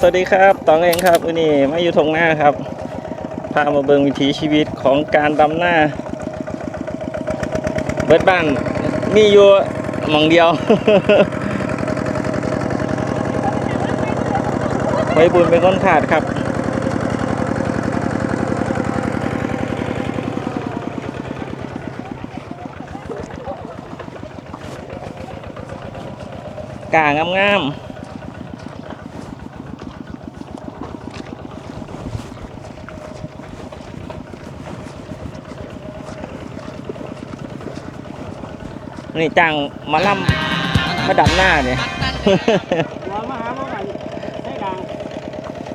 สวัสดีครับตองเองครับวันนี้มาอยู่ทงหน้าครับ พามาเบิงวิถีชีวิตของการดำหน้า เบิดบ้านมีอยู่มองเดียว ไว้บุญเป็นคนขาดครับ กางามงามๆ นี่จ้างหมาล่ำมาดำหน้าเนี่ยหัวมาหามาใหม่ให้ดัง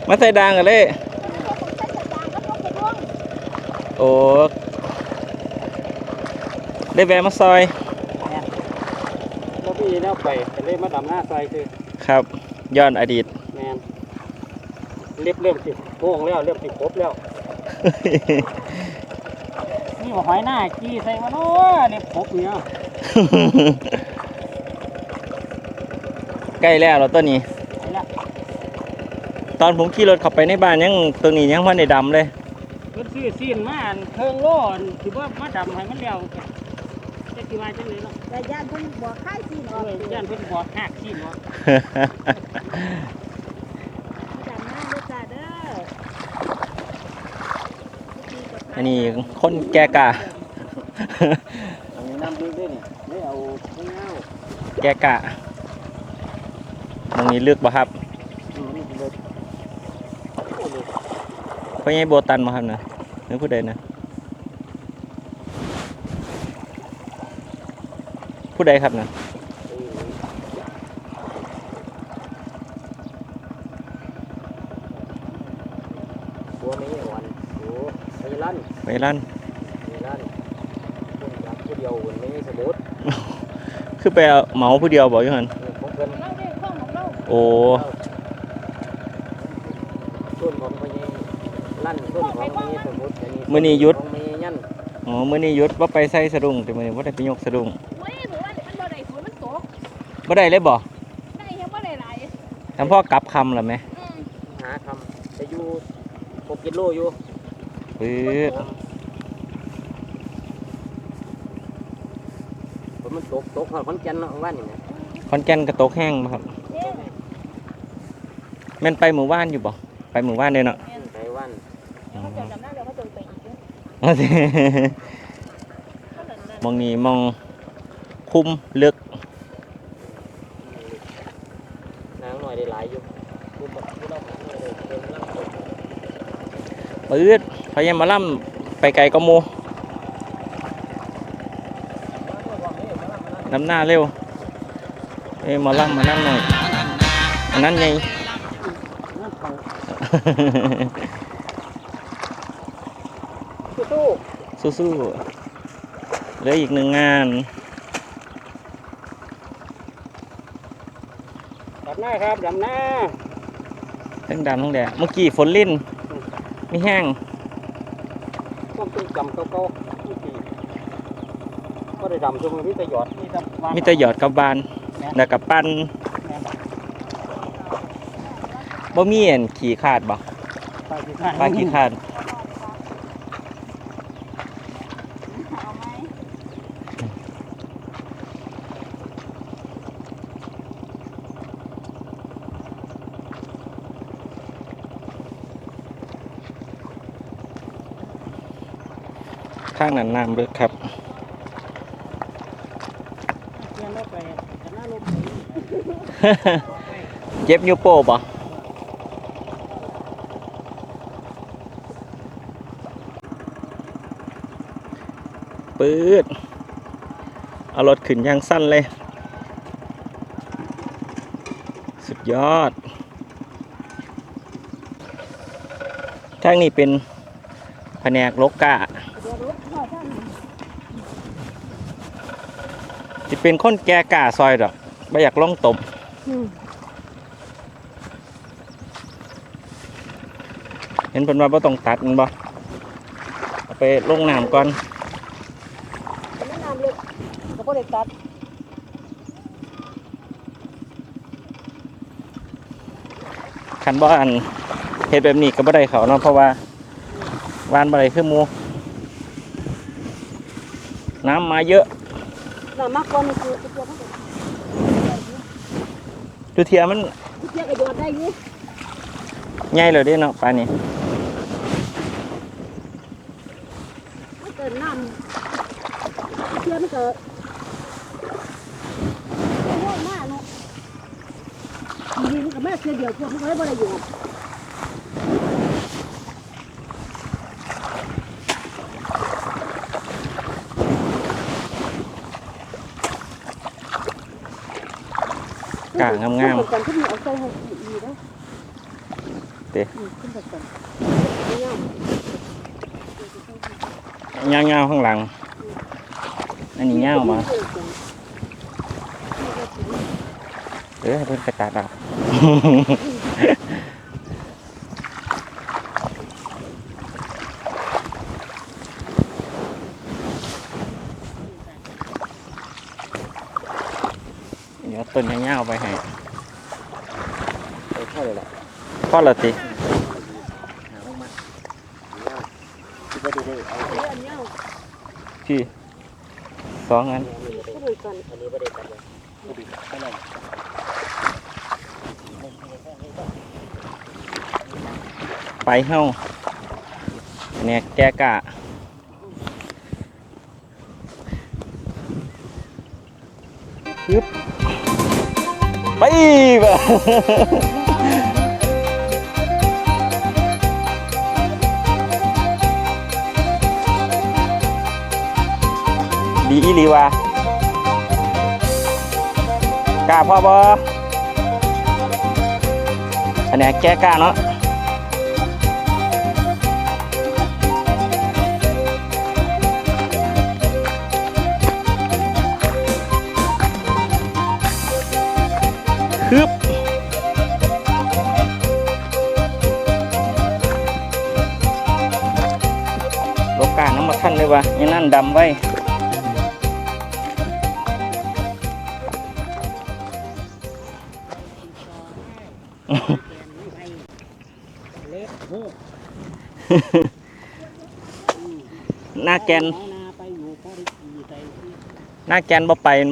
มาใส่ดางกันเลยโอ้ได้แวะมาซอยแล้วพี่แล้วไปจะเล่มาดำหน้าซอยคือ ครับ ย้อนอดีตแมนเล็บเริ่มสิโค้งแล้วเริ่มสิครบแล้วนี่ว่าหอยหน้ากี้ใส่มาโน้เล็บครบเนี่ย ใกล้แล้วเราตัวนี้ไปละตอนผมขี่รถเข้าไปในบ้านยังตัวนี้ยังพันในดำเลยเพิ่นซื้อซีนมาอันเครื่องโล่อันถือว่ามาดำให้มันแล้วจะกี่ว่าจังเลยเนาะแต่ย่านเพิ่นบอกค่ายสิเอเนาะอย่านเพิ่นบอกหักซีนเนาะจำหน้าด้วยจ้าเด้ออันนี้คนแก่กะ อันนี้น้ำลึกด้วยนี่ไม่เอาไม่เอา แก่กะตรงนี้ลึกบ่ครับอืมนี่เลยโอ้เลยพ่อใหญ่โบตันบ่ครับนะนึกผู้ใดนะผู้ใดครับนะตัวไม่ใช่วันโอ้ไปลั่นไปลั่นไปลั่นคนจับผู้เดียวมันไม่ใช่สมุด คือไปเอาเหมาผู้เดียวบอกอยู่หันเนี่ยของเพิ่นเราได้ข้องของเราโอ้ส่วนของพญลั่นส่วนของพญสมุดอันนี้มื้อนี้หยุดของพญยันอ๋อมื้อนี้หยุดว่าไปใส่สะดุ้งแต่มื้อนี้บ่ได้ไปยกสะดุ้งเว้ยถือว่ามันบ่ได้ฝนมันตกบ่ได้เลยบ่ได้ยังบ่ได้หลายทำพ่อกลับคำแล้วไหมอืมหาคำจะอยู่หกกิโลอยู่ปื๊ด ฝนมัน ตกตกหอดขอนแก่นเนาะว่านนี่นะขอนแก่นกระตกแห้งบ่ครับเด้งแม่นไปหมู่บ้านอยู่บ่ไปหมู่บ้านเลยเนาะไต้หวันอ๋อเขาจะจำหน้าแล้วเขาจะไปอีกเด้อเอาสิเขานั่นนั่นมองนี้มองคุมลึกนางหน่อยได้หลายอยู่ผู้บักผู้เล่าหาหน่อยเลยเดินล่างตกปื๊ดพยายามมาล่ำไปไกลก็มู น้ำหน้าเร็วเอ้ยหมาล่ำมานั่งหน่อยอันนั้นไงสู้สู้ๆเหลืออีกหนึ่งงานดำหน้าครับดำหน้าทั้งดำทั้งแดดเมื่อกี้ฝนลิ่นไม่แห้งต้องตีจำเก่าๆทุกที ก็ได้ดำจนมันมีแต่หยอดมีแต่วางมีแต่หยอดกับบานแล้วกับปั้นบ่มีเห็นขี่ขาดบ่ปลาขี้ข้านปลาขี่ขาดเอาไหมข้างนั้นน้ำลึกครับ เพียงแล้วไปแต่หน้าลม เย็บนิ้วโป้บ่ปื๊ดเอารถขึ้นยางสั้นเลย สุดยอด ทางนี้เป็นแผนกโลกกะเดี๋ยวรถเข้าท่านจะเป็นคนแก่กะซอยดอกไม่อยากล่องตมอืม เห็นเพิ่นว่าบ่ต้องตัดแมันบ่เอาไปลงน้ำก่อนแต่มันน้ำลึกก็บ่ได้ตัดคันบ่อันเฮ็ดแบบนี้ก็บ่ได้เขาเนาะเพราะว่าวานบ่ได้คือหมูน้ำมาเยอะน้ำมากกว่านี่คือ ทุกเทียมันก็ดูเทียมันทุกเทียก็โดดได้อยู่ใหญ่เลยเด้เนาะปลานี่มันเกิดน้ำทุกเทียมันก็โอ้ยมากเนาะดีมันก็แม่เทียเดียวพวกมันก็เลยบ่ได้อยู่กาง งามขึ้นกันขึ้นเอาใส่ให้อีกอีกนะ เด้ อืมขึ้นกันกัน ๆยาวๆข้างหลัง อันนี้ยาวมาเออให้เพิ่นกระตัดเอา เดี๋ยว ต้นยาวๆไปให้ไปเข้าเลยล่ะพ่อละติหาลงมาคิดว่าได้เอาอันนี้พี่สองอันก็เลยกันอันนี้ไม่ได้กันเลยพอดีเท่าไหร่ไปเฮ้าเนี่ยแกกะยึบ ไปบ่ะดีอีหลีวะกล้าพ่อบ่อันนี้แก้กะเนาะ ฮึบลกกาน้ำมาทันเลยวะยังนั่นดำไว้หน้าแกนเอานหน้าแกนบ่ไปเห็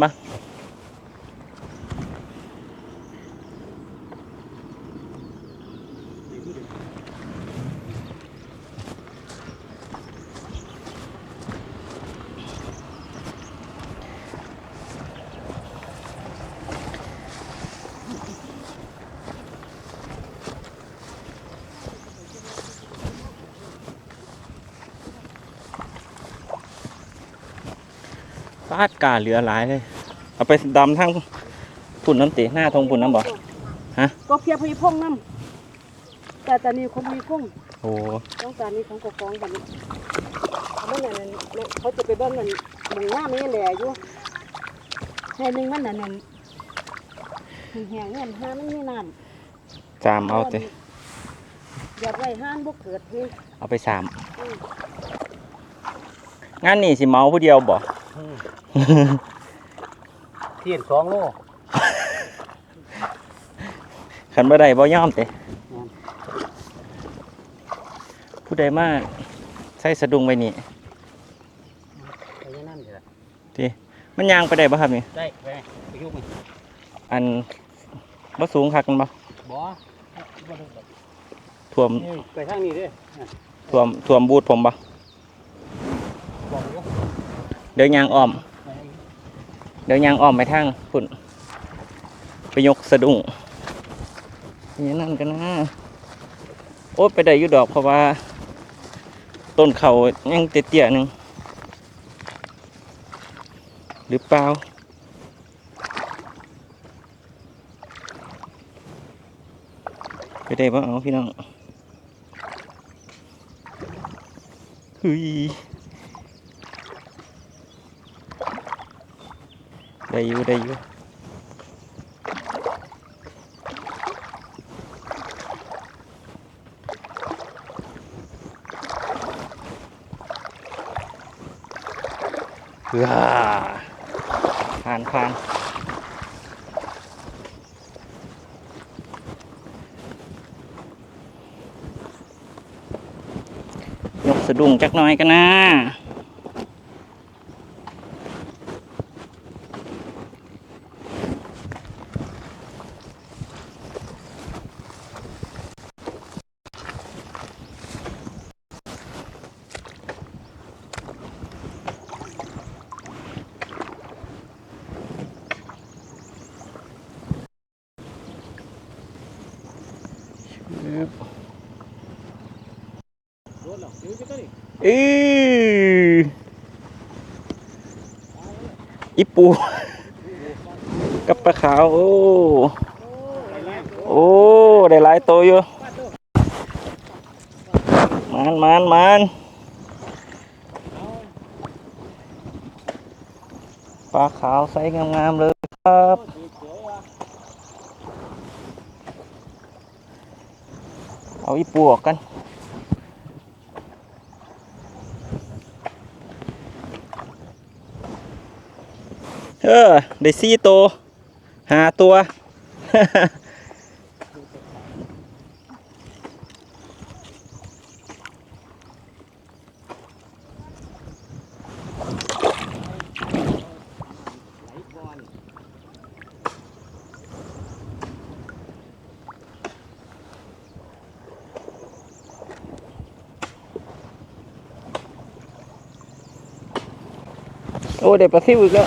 กาเหลือหลายเลย เอาไปดำทั้งปุ่นน้ำตีหน้าทงปุ่นน้ำบ่ฮะก็เพียพยพงน้ำแต่ตอนนี้คงมีพงโอ้ต้องการนี้ของกฟ้องแบบนี้เขาไม่อย่างนั้นเขาจะไปเบ้านนั่นหมึงหน้าไม่แหล่อยู่แค่นึงมันนั่นนั่นแห้งๆเงินห้ามันมีน้ำจามเอาเตอยากไว้ห้านบ่เกิดนี่เอาไปสามงานนี่สิเมาผู้เดียวบ่ เทียนสองโลขันบ่ได้บ่ยอมเตอืมผู้ใดมาใส่สะดุงไปนี่ไปอยังนั่นเลยล่ะทีมันยางไปได้บ่ครับนี่ได้ไปไหมไปยุ่งไหมอันบ่สูงคักกันบ่บ่บ่ได้ดอกท่วมนี่ไปทางนี้เด้ออะท่วมท่วมบูดผมบ่บอกอยู่ เดี๋ยวยางอ้อม เดี๋ยวยางอ้อมไปทางพุ่นไปยกสะดุ้งนี่างนั่นกันนะโอ้ไปได้ยู่ดอกเพราะว่า ต้นเขายังเตี้ยๆหนึ่งหรือเปล่าไปได้บ่เอาพี่น้องเได้อยู่ได้อยู่ฮ่าผ่านผ่านยกสะดุ้งจักหน่อยกันนะ อีปู กับปลาขาว โอ้ โอ้ ได้หลายตัวอยู่มันมันมันปลาขาวใสงามๆเลยครับเอาอีปูออกกัน เออ ได้สี่ตัวหาตัวไหลก่อ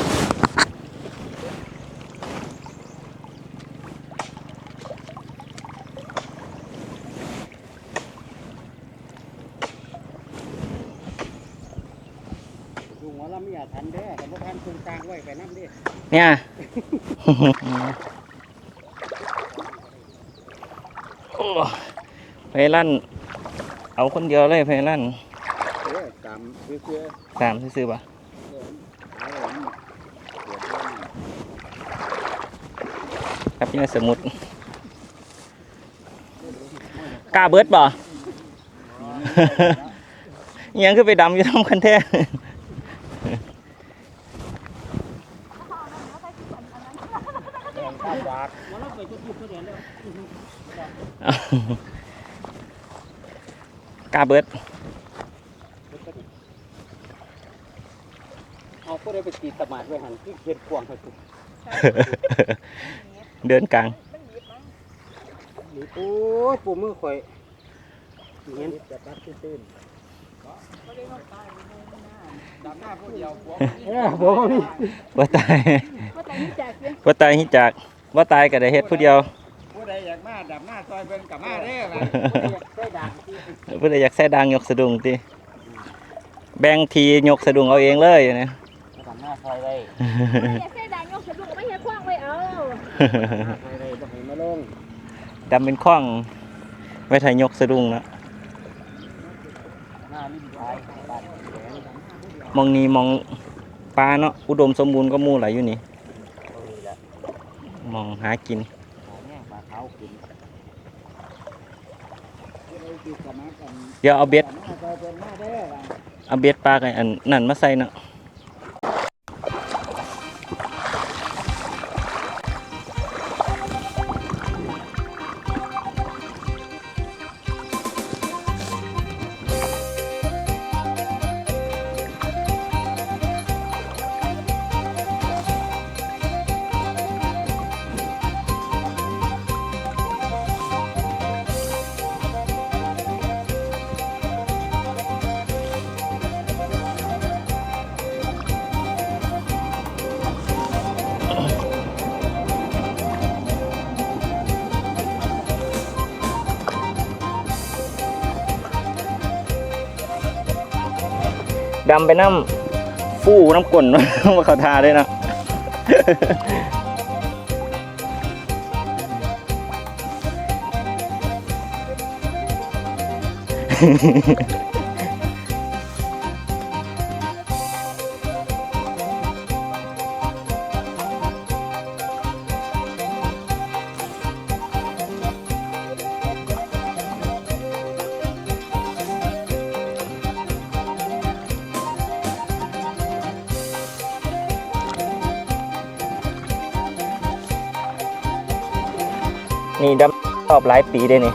น โอ้ได้ปลาซิวอีกแล้วดูหัวเราไม่อยากทันเด้อแต่พวกท่านคุงกลางไว้ไปน้ำดิเนี่ย โอ้ไพลั่น เอาคนเดียวเลยไพลั่นเออตามเพื่อเพื่อสามซื้อๆป่ะเอาผมเดี๋ยวเพิ่ม ครับนี่สมุดกล้าเบิดบ่ อิหยังคือไปดำอยู่ท้องคันแท้ แดงข้าวบาทหัวเราไป ก็พูดเขาเดียวแล้วกล้าเบิดเอาก็ได้ไปตีตะหมาดไว้หันที่เขียนกวางเขาสิเดินกลางนี่โอ้ยปูมือข่อยเห็นจะตัดตื้นดำหน้าผู้เดียวพวกเออพวกนี้ว่าตายว่าแต่นี่แจกเยอะว่าตายฮิจาก ว่าตายก็ได้เฮ็ดผู้เดียวผู้ใดอยากมาดำหน้าซอยเบิ่งกับมาเด้อว่าได้ดังที่ผู้ใดอยากแซ่ดังยกสะดุ้งติแบ่งทียกสะดุ้งเอาเองเลยนะดำหน้าซอยไว้อย่าเส้นดังยกสะดุ้งไม่เห็นคว้างไว้เอาซอยไว้บ่ให้มาลงดำเป็นข้องไว้ถ่ายยกสะดุ้งนะหน้าลิ้นท้ายบ้านแหลงมองนี้มองปลาเนาะอุดมสมบูรณ์ก็หมู่หลายอยู่นี่ตรงนี้แหละ มองหากินเดี๋ยวเอาเบ็ดดำหน้าซอยเพิ่นมาเด้อาเบ็ดปลากันอันนั่นมาใส่เนาะ ดำไปน้ำฟู่น้ำกลนมาเขาทาด้วยนะ นี่ดำรอบหลายปีได้นี่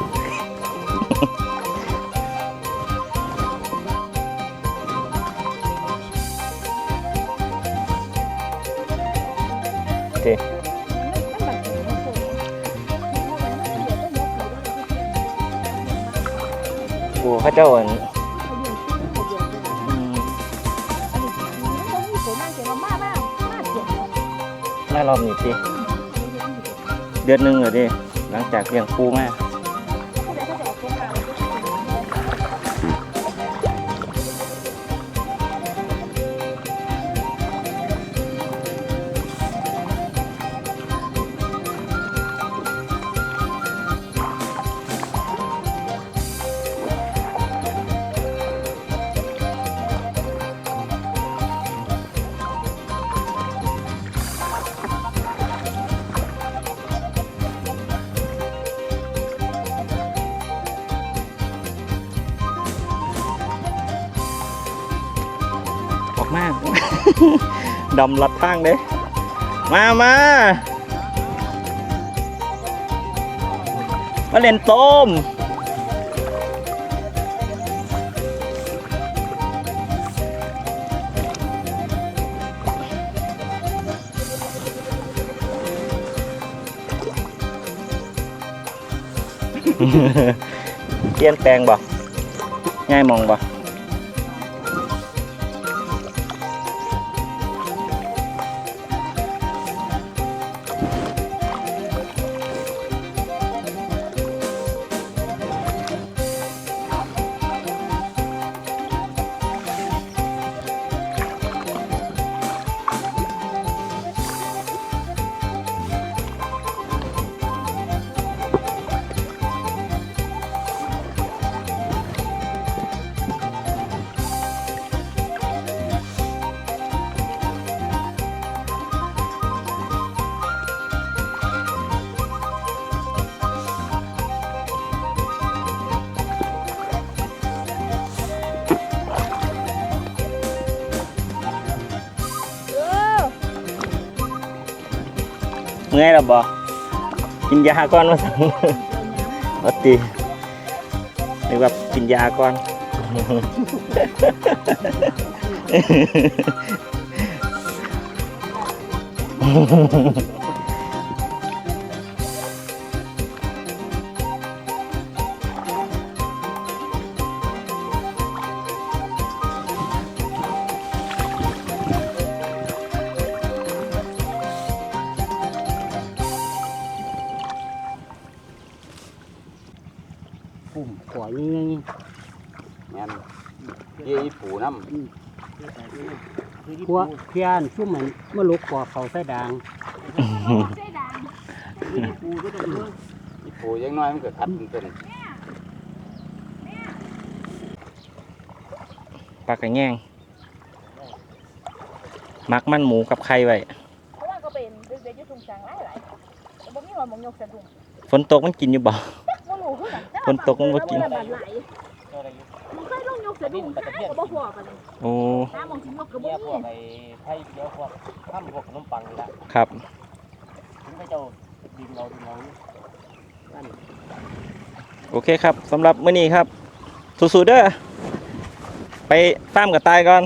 โอเคกูขาเจ้าอันน่ารอบนี้สิเดือนหนึ่งเหรอดิ หลังจากเลี้ยงปูมา มาก ดำลัดทางเด้มามามาเล่นต้มเปลี่ยนแปลงบ่ง่ายมองบ่ เมื่อยแล้วบอกินยาก่อนมาสั่งปกตินึกว่ากินยาก่อนปุ่ ยังไงแม่นเยี่ยปูน้ำพวกเพียนชุ่มเหมือนเมื่อลุกก่อเขาใส่ด่างใช่ดังอีปูยังน้อยมันก็ขัดเป็นปลากระแง่งมักมันหมูกับไข่ไว้เพราะว่าก็เป็นเด็กๆยุทุ่งช้างหลายหลายแต่บ่มีหอยมงยกสะดุ้งฝนตกมันกินอยู่บ่บ่รู้คือกั นฝนตกมันบ่กินแล้วมันไหลมันเคยลงยกสะดุ้งข้างก็บ่พอกันเลยโอ้น้ำมองสิยกก็บ่เนี่ยพวกมีไอ้ไผ่เดียวพวกข้ามพวกขนมปังนี่ละครับ ถึงไปเจ้าดินเราดินเรานั่นโอเคครับสำหรับมื้อนี้ครับ สู้ๆเด้อไปฟาร์มกับตายก่อน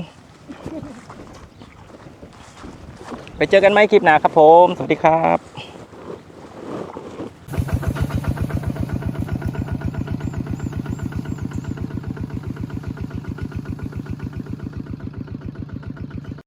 ไปเจอกันไหมคลิปหน้าครับผม สวัสดีครับ